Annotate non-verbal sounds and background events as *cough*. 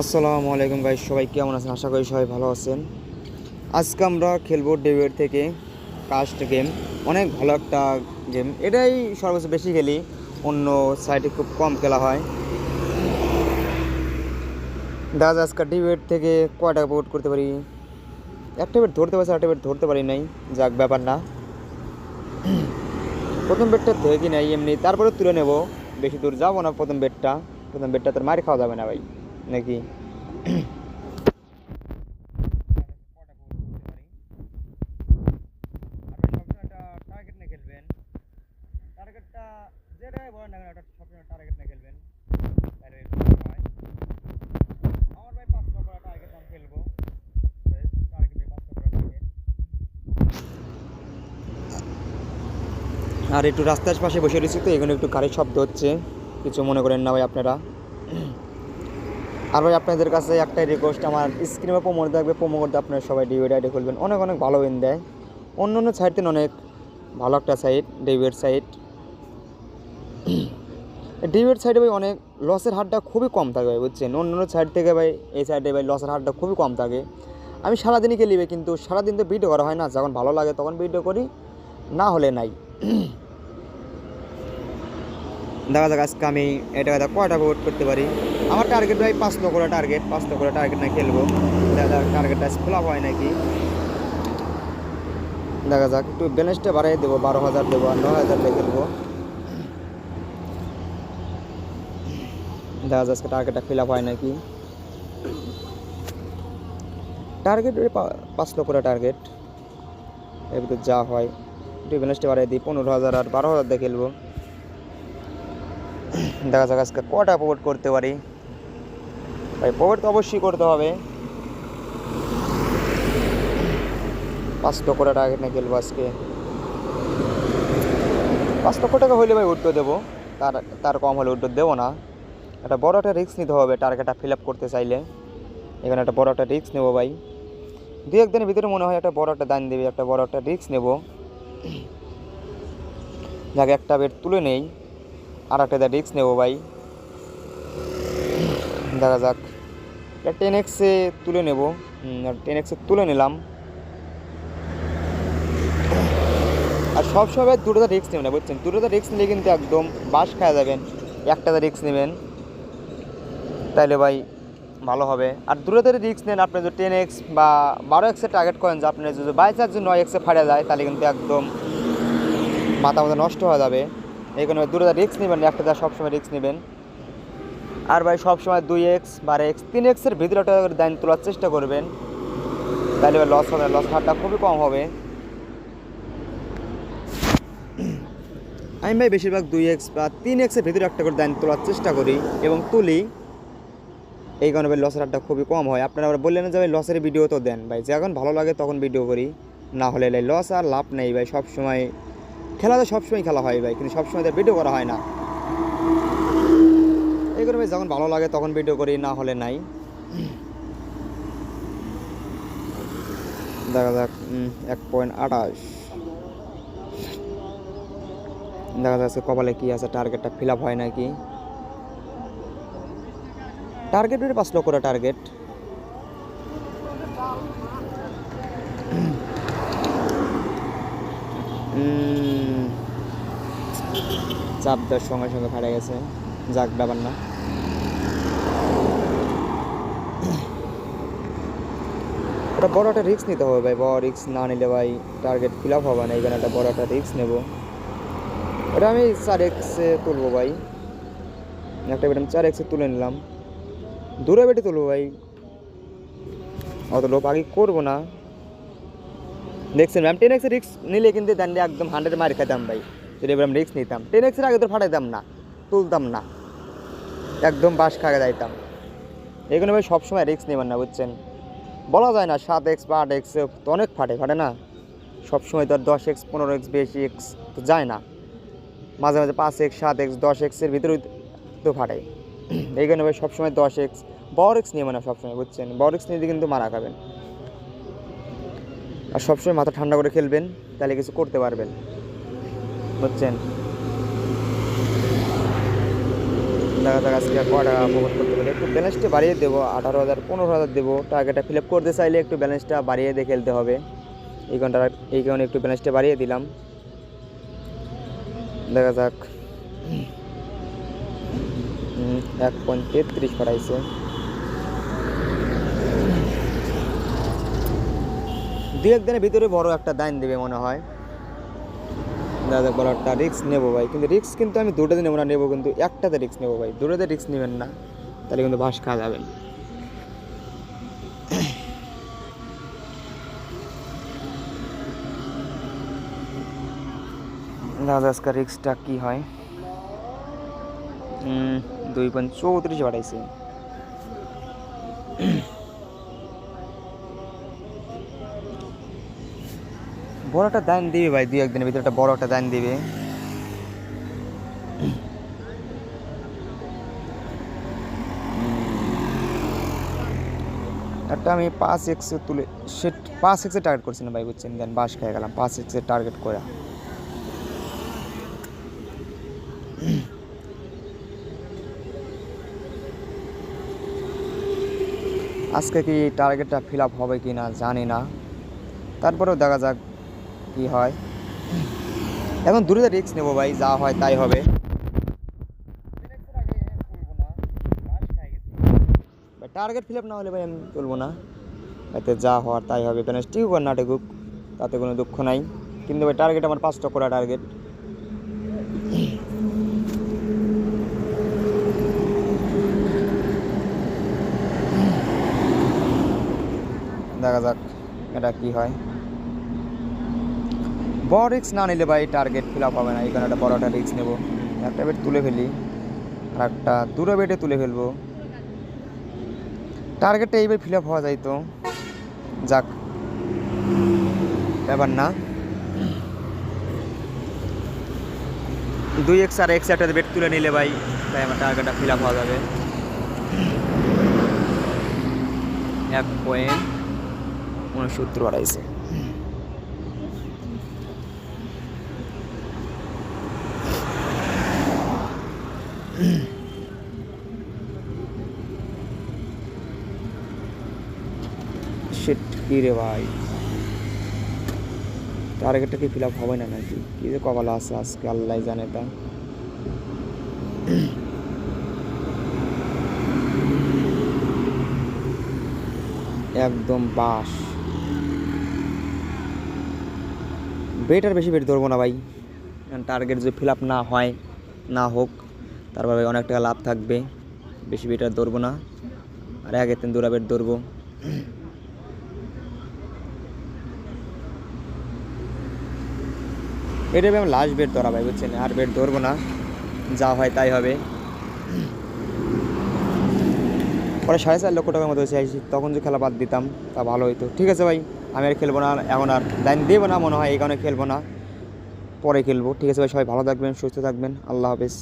আসসালামু আলাইকুম গাইস সবাই কেমন আছেন? আশা করি সবাই ভালো আছেন। আজকে আমরা খেলব ডেভিড থেকে কাস্ট গেম অনেক ভালো একটা গেম এটাই সর্বোচ্চ বেশি খেলি। অন্য সাইডে খুব কম খেলা হয়। দাদা, আজকে ডেভিড থেকে কয়টা বোট করতে পারি? একটা বেট ধরতে পারছি একটা বেট ধরতে পারি নাই। যাক, ব্যাপার না। প্রথম বেডটা থেকে নাই, এমনি। তারপরে তুলে নেব। বেশি দূর যাব না প্রথম বেডটা প্রথম বেডটা তোর মার খাওয়া যাবে না ভাই। নাকি? আর একটু রাস্তার পাশে বসে রয়েছি তো, এখানে একটু গাড়ির শব্দ হচ্ছে। কিছু মনে করেন না ভাই আপনারা? আর ভাই, আপনাদের কাছে একটাই রিকোয়েস্ট আমার স্ক্রিনে প্রোমো থাকবে প্রোমো করতে আপনারা সবাই ডিভিড আইডি খুলবেন। অনেক অনেক ভালো উইন দেয়। অন্য অন্য সাইড থেকে অনেক ভালো একটা সাইট ডেভিড সাইট ডেভিড সাইডে ভাই অনেক লসের হারটা খুবই কম থাকে ভাই, বুঝছেন? অন্য অন্য সাইড থেকে ভাই, এই সাইডে ভাই লসের হারটা খুবই কম থাকে। আমি সারাদিনই খেলিবে কিন্তু সারাদিন তো ভিডিও করা হয় না, যখন ভালো লাগে তখন ভিডিও করি, না হলে নাই। *clears throat* দেখা যাক আজকে আমি এটা কথা কয়টা ভোট করতে পারি। আমার টার্গেট ভাই পাঁচ লক্ষ টার্গেট পাঁচ লক্ষ টার্গেট না খেলব। দেখা যাক টার্গেটটা ফ্লাপ হয় নাকি। দেখা যাক, একটু ব্যালেন্সটা বাড়াই দেবো, বারো হাজার দেবো আর নয় হাজার দিয়ে খেলব। দেখা যাক টার্গেটটা ফিল আপ হয় নাকি। টার্গেট পাঁচ লক্ষ টার্গেট এর ভিতরে যা হয়, একটু ব্যালেন্সটা বাড়াই দিই, পনেরো হাজার আর বারো হাজার দিয়ে খেলব। দেখা যাক আজকে কটা প্রোভাইড করতে পারি। ভাই প্রোভাইড তো অবশ্যই করতে হবে। পাঁচ লক্ষ টাকা না খেলব আজকে। পাঁচ লক্ষ টাকা হইলে ভাই উদ্যোগ দেবো। তার তার কম হলে উদ্যোগ দেবো না। একটা বড় একটা রিস্ক নিতে হবে টার্গেটটা ফিল আপ করতে চাইলে। এখানে একটা বড় একটা রিস্ক নেব ভাই। দু একদিনের ভিতরে মনে হয় একটা বড় একটা দান দেবে, একটা বড় একটা রিস্ক নেব। যাকে, একটা বেড তুলে নেই। আর একটা রিক্স নেব ভাই। দেখা যাক। টেন এক্সে তুলে নেব। টেন এক্সে তুলে নিলাম। আর সব সময় দুটোটা রিক্স নেবেন না, বুঝছেন? দুটোটা রিক্স নিলে কিন্তু একদম বাস খাওয়া যাবেন। একটাতে রিক্স নেবেন। তাইলে ভাই ভালো হবে। আর দুটোতে রিক্স নেন, আপনি যদি টেন এক্স বা বারো এক্সে টার্গেট করেন, যে আপনি যদি বাই চান্স যদি নয় এক্সে ফাড়ে যায়, তাহলে কিন্তু একদম মাথা মাথা নষ্ট হয়ে যাবে। কারণে দুটো রিক্স নেবেন, একটা যা সবসময় রিক্স নেবেন। আর ভাই, সবসময় দুই এক্স বারো এক্স তিন এক্সের ভিতরে একটা দাইন তোলার চেষ্টা করবেন। তাহলে লস হবে লস হারটা খুবই কম হবে। আমি ভাই বেশিরভাগ দুই এক্স বা তিন এক্সের ভিতরে একটা করে দান তোলার চেষ্টা করি এবং তুলি। এই কারণে ভাই লসের হারটা খুবই কম হয়। আপনারা আবার বললেন যে ভাই লসের ভিডিও তো দেন। ভাই যখন ভালো লাগে তখন ভিডিও করি। না হলে লস আর লাভ নেই ভাই, সবসময় খেলা তো সবসময় খেলা হয় ভাই, কিন্তু সবসময় তো ভিডিও করা হয় না। এই করে ভাই যখন ভালো লাগে তখন ভিডিও করি, না হলে নাই। দেখা যাক এক পয়েন্ট আঠাশ। দেখা যাচ্ছে কপালে কি আছে টার্গেটটা ফিল আপ হয় নাকি। টার্গেট পাঁচ লক্ষ টার্গেট চাপ দেওয়ার সঙ্গে সঙ্গে ফাটে গেছে। যাক, ব্যাপার না। ওটা বড় একটা রিস্ক নিতে হবে ভাই। বড় রিস্ক না নিলে ভাই টার্গেট ফিল আপ হবে না। এখানে একটা বড় একটা রিস্ক নেব। ওটা আমি চার এক্সে তুলবো ভাই। একটা বেট আমি চার এক্সে তুলে নিলাম। দূরে বেটে তুলবো ভাই। অত লোক আগে করব না। দেখছেন ম্যাম টেন এক্সের রিক্স নিলে কিন্তু দেন একদম হান্ড্রেড মার খেতাম ভাই। যদি এবার আমি রিক্স নিতাম টেন এক্সের আগে তো ফাটাইতাম না, তুলতাম না, একদম বাস খাগে যাইতাম। এগুলো ভাই সবসময় রিক্স নেবেন না, বুঝছেন? বলা যায় না, সাত এক্স বা আট এক্স তো অনেক ফাটে ফাটে না? সবসময় তো আর দশ এক্স পনেরো এক্স বেশি এক্স তো যায় না। মাঝে মাঝে পাঁচ এক্স সাত এক্স দশ এক্সের ভিতরেই তো ফাটে। *clears throat* এইখানে ভাই সবসময় দশ এক্স বড় এক্স নিয়ে না সবসময়, বুঝছেন? বড় এক্স নিয়ে কিন্তু মারা খাবেন। আর সবসময় মাথা ঠান্ডা করে খেলবেন, তাহলে কিছু করতে পারবেন। বুঝছেন? দেখা যাক আজকে কটা প্রমোট করতে একটু ব্যালেন্সটা বাড়িয়ে দেবো, আঠারো হাজার, পনেরো হাজার দেবো। টার্গেটটা ফিল আপ করতে চাইলে একটু ব্যালেন্সটা বাড়িয়ে দিয়ে খেলতে হবে। এই কারণটা এই কারণে একটু ব্যালেন্সটা বাড়িয়ে দিলাম। দেখা যাক। এক পয়েন্ট তেত্রিশ পাঠাইছে দু একদিনের ভিতরে বড় একটা দাইন দেবে মনে হয়। দাদা একটা রিস্ক নেব ভাই। কিন্তু রিস্ক কিন্তু আমি দুটোতে নেব না, নেব কিন্তু একটাতে রিস্ক নেব ভাই। দুটোতে রিস্ক নেবেন না, তাহলে কিন্তু বাস খাওয়া যাবেন দাদা আজকে রিক্সটা কী হয়? দুই পয়েন্ট চৌত্রিশ বাড়াইছে। বড় একটা দান দিবে ভাই, দুই একদিনের ভিতরে একটা বড় একটা দান দিবে। একটা আমি পাঁচ এক্সে তুলে, সে পাঁচ এক্সে টার্গেট করছিলাম ভাই, বুঝছেন? দেন বাস খেয়ে গেলাম, পাঁচ এক্সে টার্গেট করে আজকে কি টার্গেটটা ফিল আপ হবে কি না জানি না। তারপরেও দেখা যাক। কি হয়? এখন দূরে রিস্ক নেব ভাই, যা হয় তাই হবে। টার্গেট ফিল আপ না হলে ভাই আমি তুলবো না। এতে যা হওয়ার তাই হবে। ব্যালেন্স ঠিক না, টেকুক, তাতে কোনো দুঃখ নাই। কিন্তু ভাই টার্গেট আমার পাঁচটা করা টার্গেট দেখা যাক, এটা কি হয়। বড় রিক্স না নিলে ভাই টার্গেট ফিল আপ হবে না এখানে একটা বড় একটা রিক্স নেব। একটা বেড তুলে ফেলি, আর একটা দূরে বেডে তুলে ফেলব। টার্গেটটা এইবার ফিল আপ হওয়া যায় তো, যাক। ব্যাপার না। দুই এক্স আর এক্স একটা বেড তুলে নিলে ভাই, তাই আমার টার্গেটটা ফিল আপ হওয়া যাবে। এক পয়েন্ট উনসত্তর আড়াইশো *clears throat* শিট কি রে ভাই? টার্গেটটা কি ফিল আপ হবে না নাকি? কি যে কপাল আছে আজকে আল্লাহ জানে তা। *clears throat* একদম বাস। বেট আর বেশি বেট ধরবো না ভাই। টার্গেট যদি ফিল আপ না হয়, না হোক। তারপরে অনেক টাকা লাভ থাকবে। বেশি বেট আর ধরবো না। আর তিন দুরা বেট ধরবো। এটা আমি লাস্ট ধরা ভাই, বুঝছেন? আর বেট ধরবো না। যা হয় তাই হবে। পরে সাড়ে চার লক্ষ টাকার মতো চাইছি তখন যে খেলা বাদ দিতাম, তা ভালো হইতো। ঠিক আছে ভাই, আমি আর খেলব না, এখন আর লাইন দেবো না মনে হয়, এই কারণে খেলব না। পরে খেলব। ঠিক আছে ভাই, সবাই ভালো থাকবেন, সুস্থ থাকবেন। আল্লাহ হাফেজ।